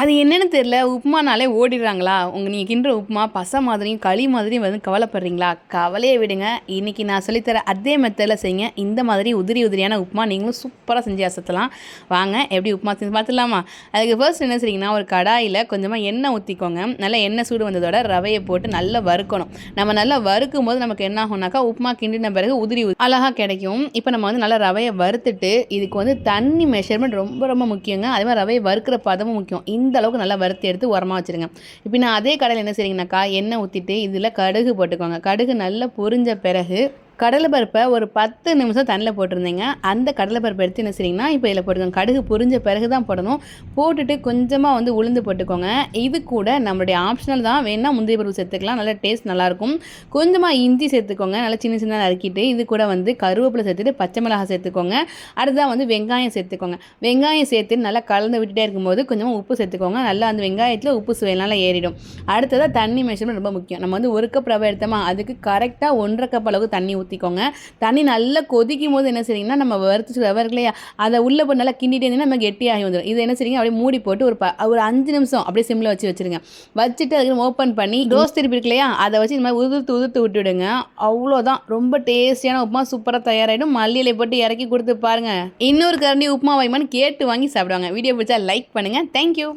அது என்னென்னு தெரியல. உப்புமானாலே ஓடிடுறாங்களா? உங்கள் நீங்கள் கிண்டுற உப்புமா பசை மாதிரியும் களி மாதிரியும் வந்து கவலைப்படுறீங்களா? கவலையை விடுங்க. இன்றைக்கி நான் சொல்லித்தர அதே மெத்தடில் செய்யுங்க. இந்த மாதிரி உதிரி உதிரியான உப்புமா நீங்களும் சூப்பராக செஞ்சு அசத்தலாம். வாங்க எப்படி உப்புமா செஞ்சு பார்த்துலாமா அதுக்கு ஃபர்ஸ்ட் என்ன செய்றீங்கன்னா ஒரு கடாயில் கொஞ்சமாக எண்ணெய் ஊற்றிக்கோங்க நல்லா எண்ணெய் சூடு வந்ததோட ரவையை போட்டு நல்லா வறுக்கணும். நம்ம நல்லா வறுக்கும் போது நமக்கு என்ன ஆகும்னாக்கா உப்புமா கிண்டின பிறகு உதிரி உதிரி அழகாக கிடைக்கும். இப்போ நம்ம வந்து நல்லா ரவையை வறுத்துட்டு இதுக்கு வந்து தண்ணி மெஷர்மெண்ட் ரொம்ப ரொம்ப முக்கியங்க. அதே மாதிரி ரவையை வறுக்கிற பதமும் முக்கியம். இந்த அளவுக்கு நல்லா வறுத்து எடுத்து உரமாக வச்சுருங்க. இப்போ நான் அதே கடையில் என்ன செய்றீங்கனாக்கா எண்ணெய் ஊற்றிட்டு இதில் கடுகு போட்டுக்கோங்க. கடுகு நல்லா பொரிஞ்ச பிறகு கடலைப்பருப்பை ஒரு பத்து நிமிஷம் தண்ணியில் போட்டிருந்தீங்க. அந்த கடலைப்பருப்பை எடுத்து என்ன செய்றீங்கன்னா இப்போ இதில் போட்டுக்கோங்க கடுகு புரிஞ்ச பிறகு தான் போடணும். போட்டுட்டு கொஞ்சமாக வந்து உளுந்து போட்டுக்கோங்க. இது கூட நம்மளுடைய ஆப்ஷனல் தான். வேணால் முந்திரி பருப்பு சேர்த்துக்கலாம். நல்லா டேஸ்ட் நல்லாயிருக்கும். கொஞ்சமாக இஞ்சி சேர்த்துக்கோங்க. நல்லா சின்ன சின்னதாக நறுக்கிட்டு இது கூட வந்து கருவேப்பிலை சேர்த்துட்டு பச்சை மிளகாய் சேர்த்துக்கோங்க. அடுத்ததாக வந்து வெங்காயம் சேர்த்துக்கோங்க. வெங்காயம் சேர்த்து நல்லா கலந்து விட்டுட்டே இருக்கும்போது கொஞ்சமாக உப்பு சேர்த்துக்கோங்க. நல்லா அந்த வெங்காயத்தில் உப்பு சுவையெல்லாம் ஏறிடும். அடுத்ததாக தண்ணி மெஷர்மெண்ட் ரொம்ப முக்கியம். நம்ம வந்து ஒரு கப் ரவை எடுத்தோமா அதுக்கு கரெக்டாக ஒன்றரை கப் அளவுக்கு தண்ணி ஊற்றிக்கோங்க தண்ணி நல்லா கொதிக்கும் போது என்ன செய்றீங்கன்னா நம்ம வறுத்து ரவை இருக்கு இல்லையா அதை உள்ளே போய் நல்லா கிண்டிட்டே இருந்தீங்கன்னா நம்ம கெட்டியாகி வந்துடும் இது என்ன செய்றீங்க அப்படியே மூடி போட்டு ஒரு ப ஒரு அஞ்சு நிமிஷம் அப்படியே சிம்மில் வச்சு வச்சுருங்க. வச்சுட்டு அதுக்கு ஓப்பன் பண்ணி டோஸ் திருப்பி இருக்கு இல்லையா அதை வச்சு இந்த மாதிரி உதுர்த்து உதுர்த்து விட்டுவிடுங்க. அவ்வளோதான். ரொம்ப டேஸ்டியான உப்புமா சூப்பராக தயாராகிடும் மல்லியில் போட்டு இறக்கி கொடுத்து பாருங்கள் இன்னொரு கரண்டி உப்புமா வைமான்னு கேட்டு வாங்கி சாப்பிடுவாங்க. வீடியோ பிடிச்சா லைக் பண்ணுங்கள் தேங்க்யூ